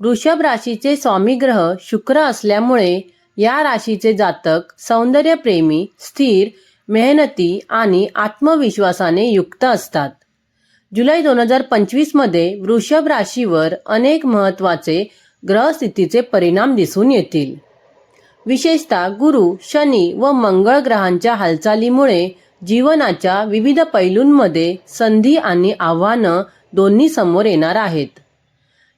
वृषभ राशीचे स्वामी ग्रह शुक्र असल्यामुळे या राशीचे जातक सौंदर्यप्रेमी स्थिर मेहनती आणि आत्मविश्वासाने युक्त असतात. जुलै दोन हजार पंचवीसमध्ये वृषभ राशीवर अनेक महत्त्वाचे ग्रहस्थितीचे परिणाम दिसून येतील. विशेषतः गुरु शनी व मंगळ ग्रहांच्या हालचालीमुळे जीवनाच्या विविध पैलूंमध्ये संधी आणि आव्हानं दोन्ही समोर येणार आहेत.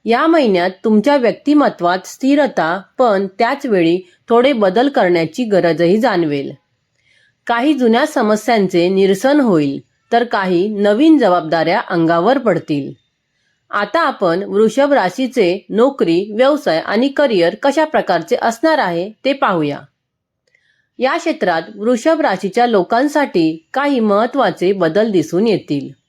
या महिन्यात तुमच्या व्यक्तिमत्वात स्थिरता पण त्याच वेळी थोडे बदल करण्याची गरजही जाणवेल. काही जुन्या समस्यांचे निरसन होईल तर काही नवीन जबाबदाऱ्या अंगावर पडतील. आता आपण वृषभ राशीचे नोकरी व्यवसाय आणि करिअर कशा प्रकारचे असणार आहे ते पाहूया. या क्षेत्रात वृषभ राशीच्या लोकांसाठी काही महत्त्वाचे बदल दिसून येतील.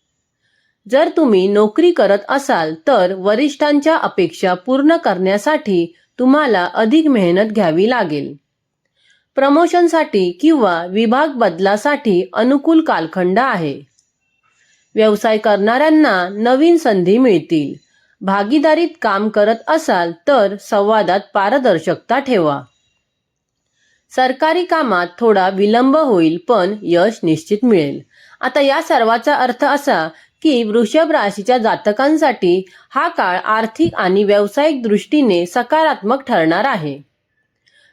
जर तुम्ही नोकरी करत असाल तर वरिष्ठांच्या अपेक्षा पूर्ण करण्यासाठी तुम्हाला अधिक मेहनत घ्यावी लागेल. प्रमोशनसाठी किंवा विभाग बदलासाठी अनुकूल कालखंड आहे. व्यवसाय करणाऱ्यांना नवीन संधी मिळतील. भागीदारीत काम करत असाल तर संवादात पारदर्शकता ठेवा. सरकारी कामात थोडा विलंब होईल पण यश निश्चित मिळेल. आता या सर्वाचा अर्थ असा की वृषभ राशीच्या जातकांसाठी हा काळ आर्थिक आणि व्यावसायिक दृष्टीने सकारात्मक ठरणार आहे.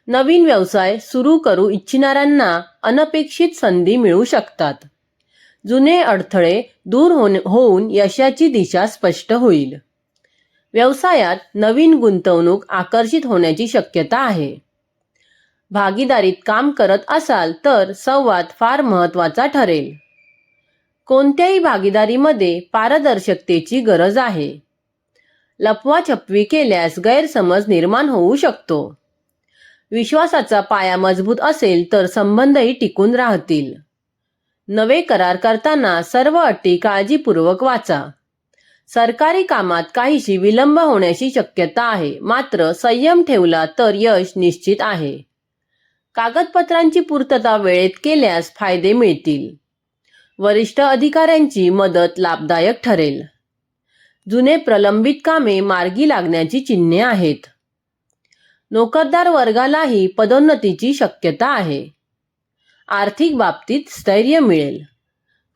नवीन व्यवसाय सुरू करू इच्छिणाऱ्यांना अनपेक्षित संधी मिळू शकतात. जुने अडथळे दूर होऊन होऊन यशाची दिशा स्पष्ट होईल. व्यवसायात नवीन गुंतवणूक आकर्षित होण्याची शक्यता आहे. भागीदारीत काम करत असाल तर संवाद फार महत्त्वाचा ठरेल. कोणत्याही भागीदारीमध्ये पारदर्शकतेची गरज आहे. लपवाछपवी केल्यास गैरसमज निर्माण होऊ शकतो. विश्वासाचा पाया मजबूत असेल तर संबंधही टिकून राहतील. नवे करार करताना सर्व अटी काळजीपूर्वक वाचा. सरकारी कामात काहीशी विलंब होण्याची शक्यता आहे मात्र संयम ठेवला तर यश निश्चित आहे. कागदपत्रांची पूर्तता वेळेत केल्यास फायदे मिळतील. वरिष्ठ अधिकाऱ्यांची मदत लाभदायक ठरेल. जुने प्रलंबित कामे मार्गी लागण्याची चिन्हे आहेत. नोकरदार वर्गालाही पदोन्नतीची शक्यता आहे. आर्थिक बाबतीत स्थैर्य मिळेल.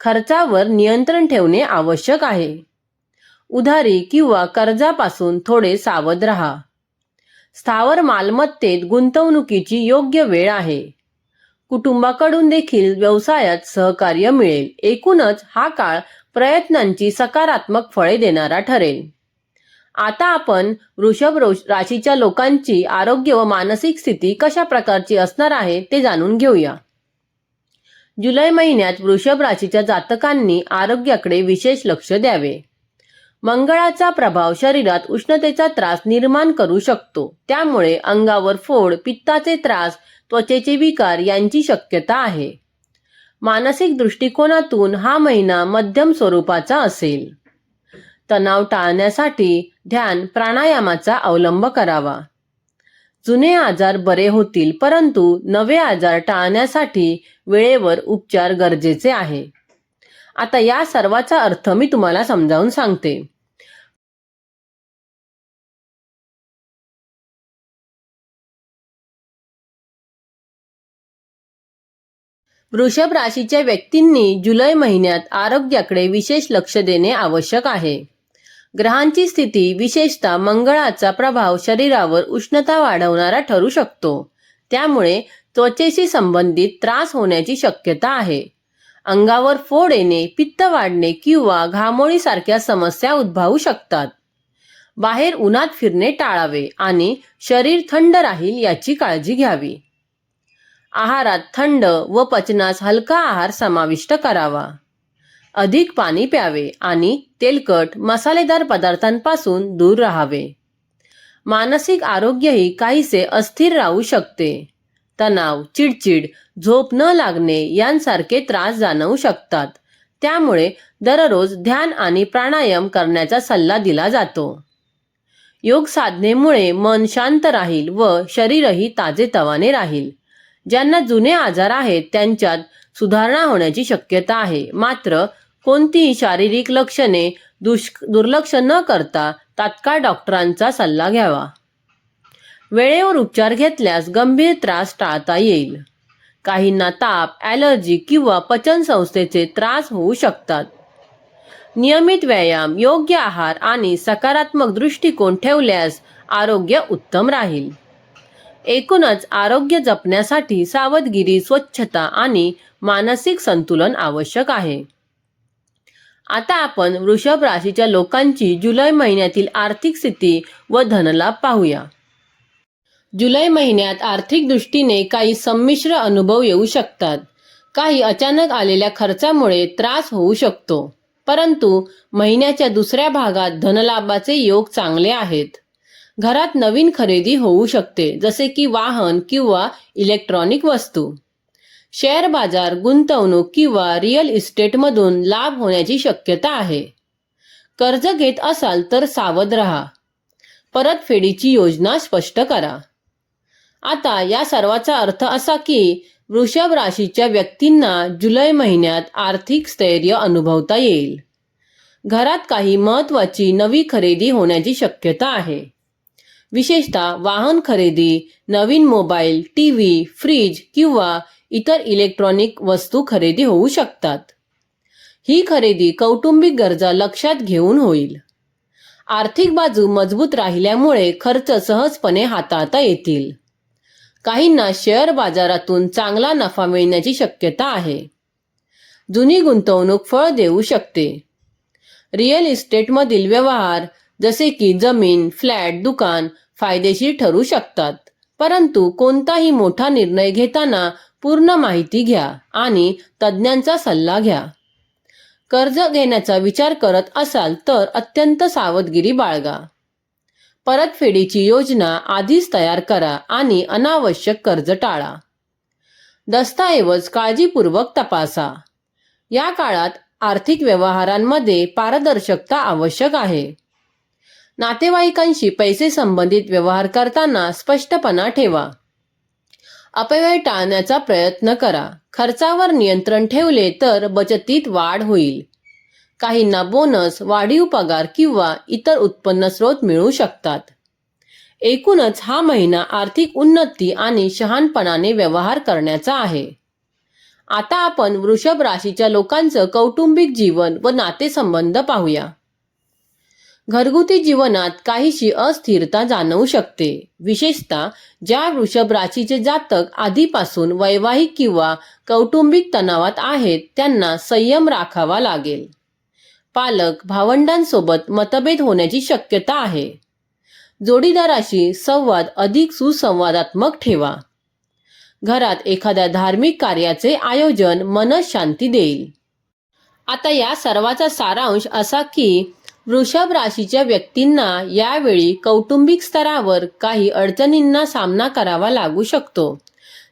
खर्चावर नियंत्रण ठेवणे आवश्यक आहे. उधारी किंवा कर्जापासून थोडे सावध राहा. स्थावर मालमत्तेत गुंतवणुकीची योग्य वेळ आहे. कुटुंबाकडून देखील व्यवसायात सहकार्य मिळेल. एकूणच हा काळ प्रयत्नांची सकारात्मक फळे देणारा ठरेल. आता आपण वृषभ राशीच्या लोकांची आरोग्य व मानसिक स्थिती कशा प्रकारची असणार आहे ते जाणून घेऊया. जुलै महिन्यात वृषभ राशीच्या जातकांनी आरोग्याकडे विशेष लक्ष द्यावे. मंगळाचा प्रभाव शरीरात उष्णतेचा त्रास निर्माण करू शकतो. त्यामुळे अंगावर फोड पित्ताचे त्रास त्वचेचे विकार यांची शक्यता आहे. मानसिक दृष्टिकोनातून हा महिना मध्यम स्वरूपाचा असेल. तणाव टाळण्यासाठी ध्यान प्राणायामाचा अवलंब करावा. जुने आजार बरे होतील परंतु नवे आजार टाळण्यासाठी वेळेवर उपचार गरजेचे आहे. आता या सर्वाचा अर्थ मी तुम्हाला समजावून सांगते. वृषभ राशीच्या व्यक्तींनी जुलै महिन्यात आरोग्याकडे विशेष लक्ष देणे आवश्यक आहे. ग्रहांची स्थिती विशेषतः मंगळाचा प्रभाव शरीरावर उष्णता वाढवणारा ठरू शकतो. त्यामुळे त्वचेशी संबंधित त्रास होण्याची शक्यता आहे. अंगावर फोड येणे पित्त वाढणे किंवा घामोळीसारख्या समस्या उद्भवू शकतात. बाहेर उन्हात फिरणे टाळावे आणि शरीर थंड राहील याची काळजी घ्यावी. आहारात थंड व पचनास हलका आहार समाविष्ट करावा. अधिक पाणी प्यावे आणि तेलकट मसालेदार पदार्थांपासून दूर राहावे. मानसिक आरोग्यही काहीसे अस्थिर राहू शकते. तणाव चिडचिड झोप न लागणे यांसारखे त्रास जाणवू शकतात. त्यामुळे दररोज ध्यान आणि प्राणायाम करण्याचा सल्ला दिला जातो. योग साधनेमुळे मन शांत राहील व शरीरही ताजेतवाने राहील. ज्यांना जुने आजार आहेत त्यांच्यात सुधारणा होण्याची शक्यता आहे. मात्र कोणतीही शारीरिक लक्षणे दुष् दुर्लक्ष न करता तात्काळ डॉक्टरांचा सल्ला घ्यावा. वेळेवर उपचार घेतल्यास गंभीर त्रास टाळता येईल. काहींना ताप ॲलर्जी किंवा पचनसंस्थेचे त्रास होऊ शकतात. नियमित व्यायाम योग्य आहार आणि सकारात्मक दृष्टिकोन ठेवल्यास आरोग्य उत्तम राहील. एकूणच आरोग्य जपण्यासाठी सावधगिरी स्वच्छता आणि मानसिक संतुलन आवश्यक आहे. आता आपण वृषभ राशीच्या लोकांची जुलै महिन्यातील आर्थिक स्थिती व धनलाभ पाहूया. जुलै महिन्यात आर्थिक दृष्टीने काही संमिश्र अनुभव येऊ शकतात. काही अचानक आलेल्या खर्चामुळे त्रास होऊ शकतो परंतु महिन्याच्या दुसऱ्या भागात धनलाभाचे योग चांगले आहेत. घरात नवीन खरेदी होऊ शकते जसे की वाहन किंवा इलेक्ट्रॉनिक वस्तू. शेअर बाजार गुंतवणूक किंवा रिअल इस्टेटमधून लाभ होण्याची शक्यता आहे. कर्ज घेत असाल तर सावध रहा. परतफेडीची योजना स्पष्ट करा. आता या सर्वाचा अर्थ असा की वृषभ राशीच्या व्यक्तींना जुलै महिन्यात आर्थिक स्थैर्य अनुभवता येईल. घरात काही महत्त्वाची नवी खरेदी होण्याची शक्यता आहे. विशेषतः वाहन खरेदी नवीन मोबाईल टी व्ही फ्रीज किंवा इतर इलेक्ट्रॉनिक वस्तू खरेदी होऊ शकतात. ही खरेदी कौटुंबिक गरजा लक्षात घेऊन होईल. आर्थिक बाजू मजबूत राहिल्यामुळे खर्च सहजपणे हाताळता येतील. काहींना शेअर बाजारातून चांगला नफा मिळण्याची शक्यता आहे. जुनी गुंतवणूक फळ देऊ शकते. रिअल इस्टेटमधील व्यवहार जसे की जमीन फ्लॅट दुकान फायदेशीर ठरू शकतात. परंतु कोणताही मोठा निर्णय घेताना पूर्ण माहिती घ्या आणि तज्ज्ञांचा सल्ला घ्या. कर्ज घेण्याचा विचार करत असाल तर अत्यंत सावधगिरी बाळगा. परतफेडीची योजना आधीच तयार करा आणि अनावश्यक कर्ज टाळा. दस्तऐवज काळजीपूर्वक तपासा. या काळात आर्थिक व्यवहारांमध्ये पारदर्शकता आवश्यक आहे. नातेवाईकांशी पैसे संबंधित व्यवहार करताना स्पष्टपणा ठेवा. अपव्यय टाळण्याचा प्रयत्न करा. खर्चावर नियंत्रण ठेवले तर बचतीत वाढ होईल. काहींना बोनस वाढीव पगार किंवा इतर उत्पन्न स्रोत मिळू शकतात. एकूणच हा महिना आर्थिक उन्नती आणि शहाणपणाने व्यवहार करण्याचा आहे. आता आपण वृषभ राशीच्या लोकांचं कौटुंबिक जीवन व नातेसंबंध पाहूया. घरगुती जीवनात काहीशी अस्थिरता जाणवू शकते. विशेषतः ज्या वृषभ राशीचे जातक आधीपासून वैवाहिक किंवा कौटुंबिक तणावात आहेत त्यांना संयम राखावा लागेल. पालक भावंडांसोबत मतभेद होण्याची शक्यता आहे. जोडीदाराशी संवाद अधिक सुसंवादात्मक ठेवा. घरात एखाद्या धार्मिक कार्याचे आयोजन मनशांती देईल. आता या सर्वाचा सारांश असा की वृषभ राशीच्या व्यक्तींना यावेळी कौटुंबिक स्तरावर काही अडचणींना सामना करावा लागू शकतो.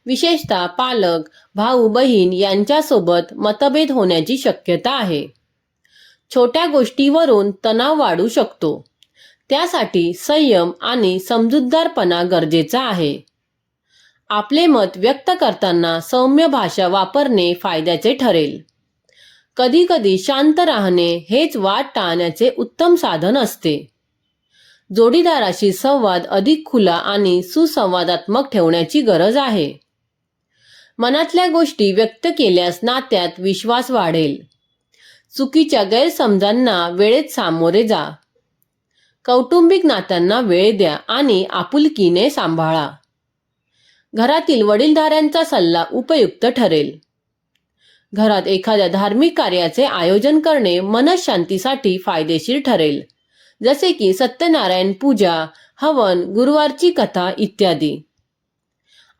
विशेषतः पालक भाऊ बहीण यांच्यासोबत मतभेद होण्याची शक्यता आहे. छोट्या गोष्टीवरून तणाव वाढू शकतो. त्यासाठी संयम आणि समजूतदारपणा गरजेचा आहे. आपले मत व्यक्त करताना सौम्य भाषा वापरणे फायद्याचे ठरेल. कधीकधी शांत राहणे हेच वाद टाळण्याचे उत्तम साधन असते. जोडीदाराशी संवाद अधिक खुला आणि सुसंवादात्मक ठेवण्याची गरज आहे. मनातल्या गोष्टी व्यक्त केल्यास नात्यात विश्वास वाढेल. चुकीच्या गैरसमजांना वेळेत सामोरे जा. कौटुंबिक नात्यांना वेळ द्या आणि आपुलकीने सांभाळा. घरातील वडीलधाऱ्यांचा सल्ला उपयुक्त ठरेल. घरात एखाद्या धार्मिक कार्याचे आयोजन करणे मनशांतीसाठी फायदेशीर ठरेल. जसे की सत्यनारायण पूजा हवन गुरुवारची कथा इत्यादी.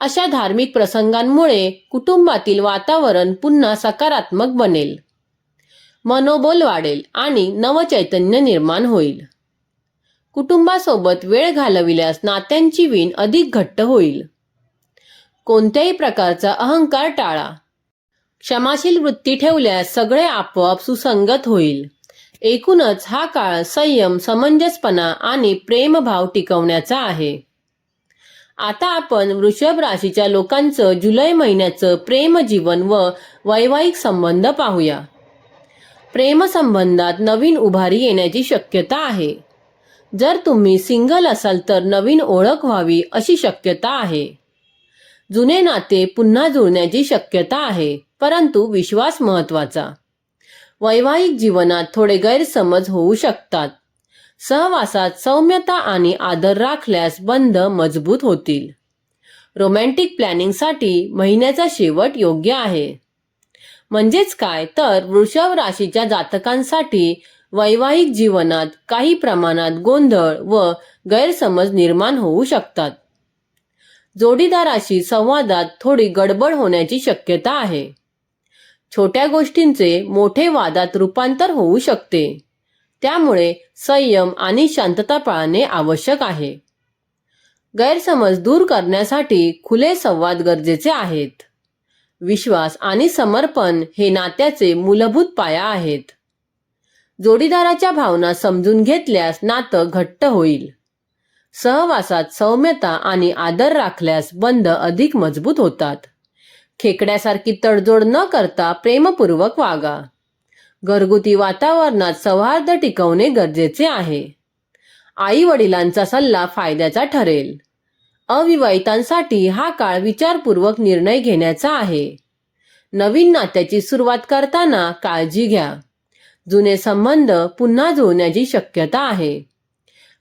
अशा धार्मिक प्रसंगांमुळे कुटुंबातील वातावरण पुन्हा सकारात्मक बनेल. मनोबल वाढेल आणि नवचैतन्य निर्माण होईल. कुटुंबासोबत वेळ घालविल्यास नात्यांची वीण अधिक घट्ट होईल. कोणत्याही प्रकारचा अहंकार टाळा. क्षमाशील वृत्ती ठेवल्यास सगळे आपोआप सुसंगत होईल. एकूणच हा काळ संयम समंजसपणा आणि प्रेमभाव टिकवण्याचा आहे. आता आपण वृषभ राशीच्या लोकांचं जुलै महिन्याचं प्रेमजीवन व वैवाहिक संबंध पाहूया. प्रेमसंबंधात नवीन उभारी येण्याची शक्यता आहे. जर तुम्ही सिंगल असाल तर नवीन ओळख व्हावी अशी शक्यता आहे. जुने नाते पुन्हा जुळण्याची शक्यता आहे परंतु विश्वास महत्त्वाचा वैवाहिक जीवनात थोडे गैरसमज होऊ शकतात. सहवासात सौम्यता आणि आदर राखल्यास बंध मजबूत होतील. रोमॅन्टिक प्लॅनिंगसाठी महिन्याचा शेवट योग्य आहे. म्हणजेच काय? तर वृषभ राशीच्या जातकांसाठी वैवाहिक जीवनात काही प्रमाणात गोंधळ व गैरसमज निर्माण होऊ शकतात. जोडीदाराशी संवादात थोडी गडबड होण्याची शक्यता आहे. छोट्या गोष्टींचे मोठे वादात रूपांतर होऊ शकते. त्यामुळे संयम आणि शांतता पाळणे आवश्यक आहे. गैरसमज दूर करण्यासाठी खुले संवाद गरजेचे आहेत. विश्वास आणि समर्पण हे नात्याचे मूलभूत पाया आहेत. जोडीदाराच्या भावना समजून घेतल्यास नातं घट्ट होईल. सहवासात सौम्यता आणि आदर राखल्यास बंध अधिक मजबूत होतात. खेकड्यासारखी तडजोड न करता प्रेमपूर्वक वागा. घरगुती वातावरणात सौहार्द टिकवणे गरजेचे आहे. आई वडिलांचा सल्ला फायद्याचा ठरेल. अविवाहितांसाठी हा काळ विचारपूर्वक निर्णय घेण्याचा आहे. नवीन नात्याची सुरुवात करताना काळजी घ्या. जुने संबंध पुन्हा जुळण्याची शक्यता आहे.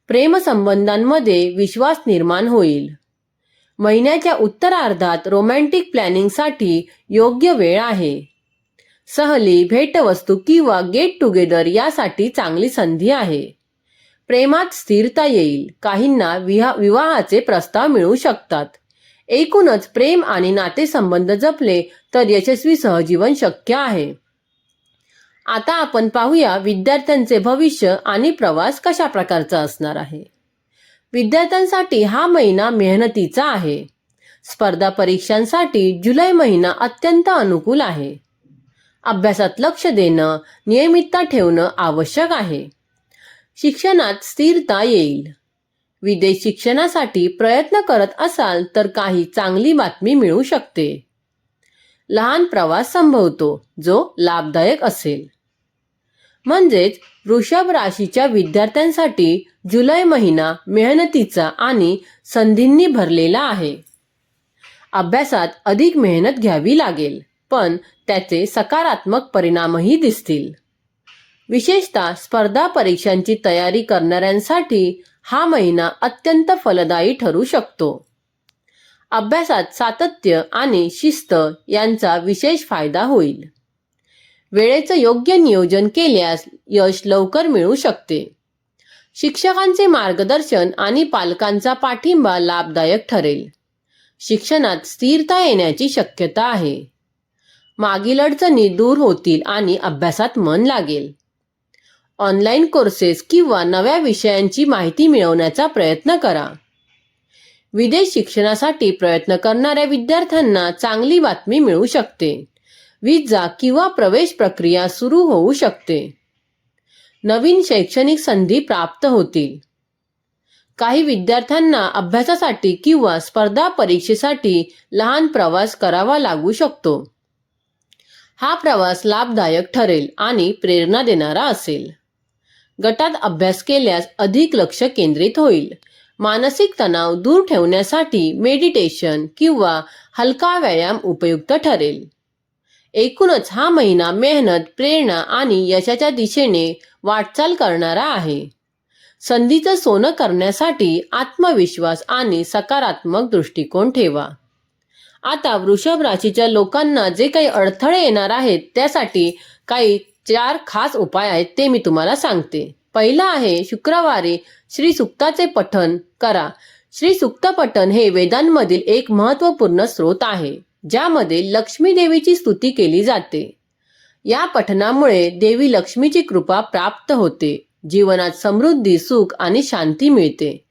प्रेमसंबंधांमध्ये विश्वास निर्माण होईल. महिन्याच्या उत्तरार्धात रोमॅन्टिक प्लॅनिंगसाठी योग्य वेळ आहे. सहली भेटवस्तू किंवा गेट टुगेदर यासाठी चांगली संधी आहे. प्रेमात स्थिरता येईल. काहींना विहा विवाहाचे प्रस्ताव मिळू शकतात. एकूणच प्रेम आणि नातेसंबंध जपले तर यशस्वी सहजीवन शक्य आहे. आता आपण पाहूया विद्यार्थ्यांचे भविष्य आणि प्रवास कशा प्रकारचा असणार आहे. विद्यार्थ्यांसाठी हा महिना मेहनतीचा आहे. स्पर्धा परीक्षांसाठी जुलै महिना अत्यंत अनुकूल आहे. अभ्यासात लक्ष देणं नियमितता ठेवणं आवश्यक आहे. शिक्षणात स्थिरता येईल. विदेश शिक्षणासाठी प्रयत्न करत असाल तर काही चांगली बातमी मिळू शकते. लहान प्रवास संभवतो जो लाभदायक असेल. म्हणजेच वृषभ राशीच्या विद्यार्थ्यांसाठी जुलै महिना मेहनतीचा आणि संधींनी भरलेला आहे. अभ्यासात अधिक मेहनत घ्यावी लागेल पण त्याचे सकारात्मक परिणामही दिसतील. विशेषतः स्पर्धा परीक्षांची तयारी करणाऱ्यांसाठी हा महिना अत्यंत फलदायी ठरू शकतो. अभ्यासात सातत्य आणि शिस्त यांचा विशेष फायदा होईल. वेळेचं योग्य नियोजन केल्यास यश लवकर मिळू शकते. शिक्षकांचे मार्गदर्शन आणि पालकांचा पाठिंबा लाभदायक ठरेल. शिक्षणात स्थिरता येण्याची शक्यता आहे. मागील अडचणी दूर होतील आणि अभ्यासात मन लागेल. ऑनलाईन कोर्सेस किंवा नव्या विषयांची माहिती मिळवण्याचा प्रयत्न करा. विदेश शिक्षणासाठी प्रयत्न करणाऱ्या विद्यार्थ्यांना चांगली बातमी मिळू शकते. विजा किंवा प्रवेश प्रक्रिया सुरू होऊ शकते. नवीन शैक्षणिक संधी प्राप्त होतील. काही विद्यार्थ्यांना अभ्यासासाठी किंवा स्पर्धा परीक्षेसाठी लहान प्रवास करावा लागू शकतो. हा प्रवास लाभदायक ठरेल आणि प्रेरणा देणारा असेल. गटात अभ्यास केल्यास अधिक लक्ष केंद्रित होईल. मानसिक तणाव दूर ठेवण्यासाठी मेडिटेशन किंवा हलका व्यायाम उपयुक्त ठरेल. एकूणच हा महिना मेहनत प्रेरणा आणि यशाच्या दिशेने वाटचाल करणारा आहे. संधीचं सोनं करण्यासाठी आत्मविश्वास आणि सकारात्मक दृष्टिकोन ठेवा. आता वृषभ राशीच्या लोकांना जे काही अडथळे येणार आहेत त्यासाठी काही चार खास उपाय आहेत ते मी तुम्हाला सांगते. पहिला आहे शुक्रवारी श्री सुक्ताचे पठन करा. श्री सुक्त पठन हे वेदांमधील एक महत्त्वपूर्ण स्रोत आहे. ज्यामध्ये लक्ष्मी देवीची स्तुती केली जाते. या पठनामुळे देवी लक्ष्मीची कृपा प्राप्त होते. जीवनात समृद्धी सुख आणि शांती मिळते.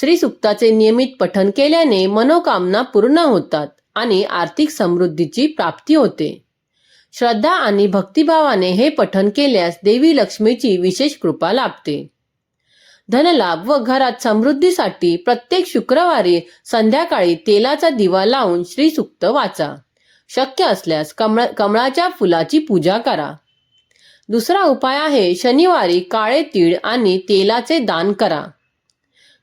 श्री सुक्ताचे नियमित पठन केल्याने मनोकामना पूर्ण होतात आणि आर्थिक समृद्धीची प्राप्ती होते. श्रद्धा आणि भक्तिभावाने हे पठन केल्यास देवी लक्ष्मीची विशेष कृपा लाभते. धनलाभ व घरात समृद्धीसाठी प्रत्येक शुक्रवारी संध्याकाळी तेलाचा दिवा लावून श्री सुक्त वाचा. शक्य असल्यास कमळ कमळाच्या फुलाची पूजा करा. दुसरा उपाय आहे शनिवारी काळे तीळ आणि तेलाचे दान करा.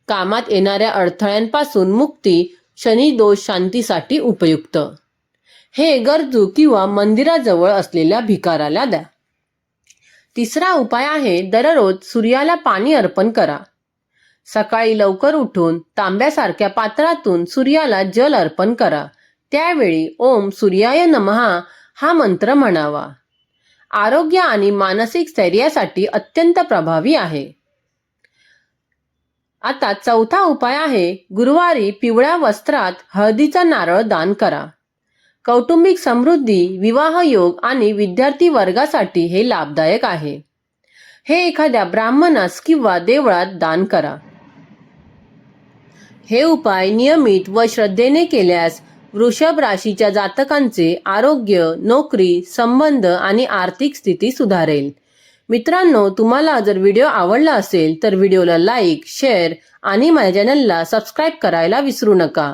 कामात येणाऱ्या अडथळ्यांपासून मुक्ती शनी दोष शांतीसाठी उपयुक्त. हे गरजू किंवा मंदिराजवळ असलेल्या भिकाराला द्या. तिसरा उपाय आहे दररोज सूर्याला पाणी अर्पण करा. सकाळी लवकर उठून तांब्यासारख्या पात्रातून सूर्याला जल अर्पण करा. त्यावेळी ओम सूर्याय नमहा हा मंत्र म्हणावा. आरोग्य आणि मानसिक स्थैर्यासाठी अत्यंत प्रभावी आहे. आता चौथा उपाय आहे गुरुवारी पिवळ्या वस्त्रात हळदीचा नारळ दान करा. कौटुंबिक समृद्धी विवाह योग आणि विद्यार्थी वर्गासाठी हे लाभदायक आहे. हे एखाद्या ब्राह्मणास किंवा देवळात दान करा. हे उपाय नियमित व श्रद्धेने केल्यास वृषभ राशीच्या जातकांचे आरोग्य नोकरी संबंध आणि आर्थिक स्थिती सुधारेल. मित्रांनो तुम्हाला जर व्हिडिओ आवडला असेल तर व्हिडिओला लाईक शेअर आणि माझ्या चॅनलला सबस्क्राईब करायला विसरू नका.